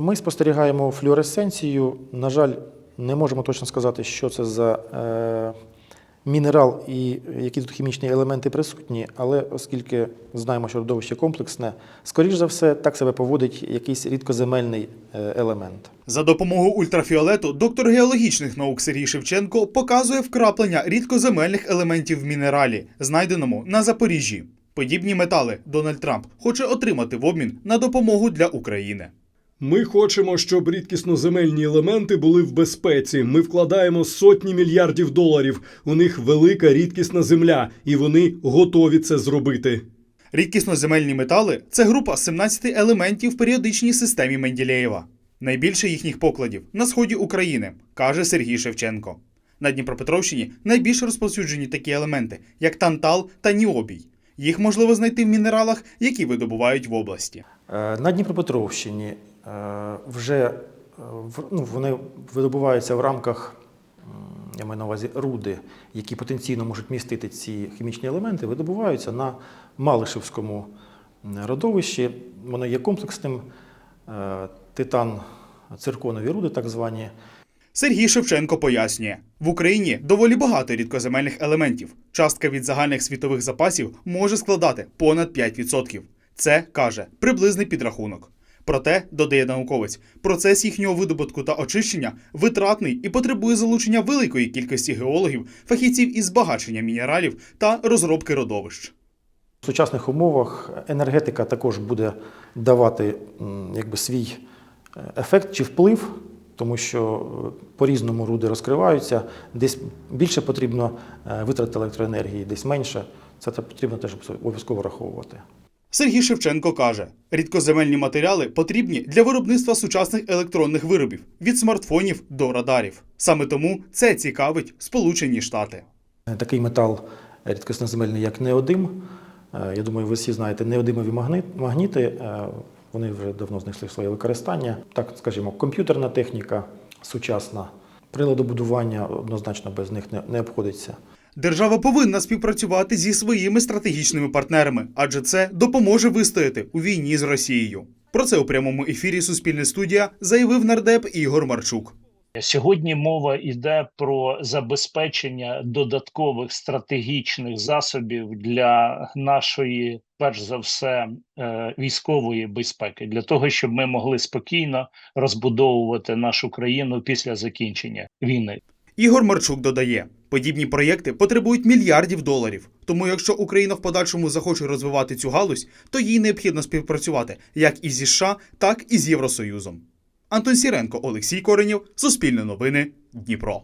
Ми спостерігаємо флюоресценцію. На жаль, не можемо точно сказати, що це за е, мінерал і які тут хімічні елементи присутні, але оскільки знаємо, що родовище комплексне, скоріш за все, так себе поводить якийсь рідкоземельний е, елемент. За допомогою ультрафіолету доктор геологічних наук Сергій Шевченко показує вкраплення рідкоземельних елементів в мінералі, знайденому на Запоріжжі. Подібні метали Дональд Трамп хоче отримати в обмін на допомогу для України. Ми хочемо, щоб рідкісноземельні елементи були в безпеці. Ми вкладаємо сотні мільярдів доларів. У них велика рідкісна земля, і вони готові це зробити. Рідкісноземельні метали це група 17 елементів в періодичній системі Менделєєва. Найбільше їхніх покладів на сході України, каже Сергій Шевченко. На Дніпропетровщині найбільш розповсюджені такі елементи, як тантал та ніобій. Їх можливо знайти в мінералах, які видобувають в області. Е, На Дніпропетровщині вже е, ну, вони видобуваються в рамках, я маю на увазі, руди, які потенційно можуть містити ці хімічні елементи, видобуваються на Малишевському родовищі. Воно є комплексним. Е, Титан, цирконові руди, так звані. Сергій Шевченко пояснює, в Україні доволі багато рідкоземельних елементів. Частка від загальних світових запасів може складати понад 5%. Це каже приблизний підрахунок. Проте, додає науковець, процес їхнього видобутку та очищення витратний і потребує залучення великої кількості геологів, фахівців із збагачення мінералів та розробки родовищ. В сучасних умовах енергетика також буде давати якби, свій е, ефект чи вплив, тому що е, по-різному руди розкриваються. Десь більше потрібно е, витрати електроенергії, десь менше. Це потрібно теж обов'язково враховувати. Сергій Шевченко каже: рідкоземельні матеріали потрібні для виробництва сучасних електронних виробів від смартфонів до радарів. Саме тому це цікавить Сполучені Штати. Такий метал рідкосноземельний, як неодим. Е, Я думаю, ви всі знаєте, неодимові магніти. е, Вони вже давно знайшли своє використання. Так, скажімо, комп'ютерна техніка сучасна, приладобудування однозначно без них не обходиться. Держава повинна співпрацювати зі своїми стратегічними партнерами, адже це допоможе вистояти у війні з Росією. Про це у прямому ефірі Суспільне студія заявив нардеп Ігор Марчук. Сьогодні мова йде про забезпечення додаткових стратегічних засобів для нашої, перш за все, е, військової безпеки, для того, щоб ми могли спокійно розбудовувати нашу країну після закінчення війни. Ігор Марчук додає, подібні проєкти потребують мільярдів доларів. Тому, якщо Україна в подальшому захоче розвивати цю галузь, то їй необхідно співпрацювати як із США, так і з Євросоюзом. Антон Сіренко, Олексій Коренів, Суспільне новини, Дніпро.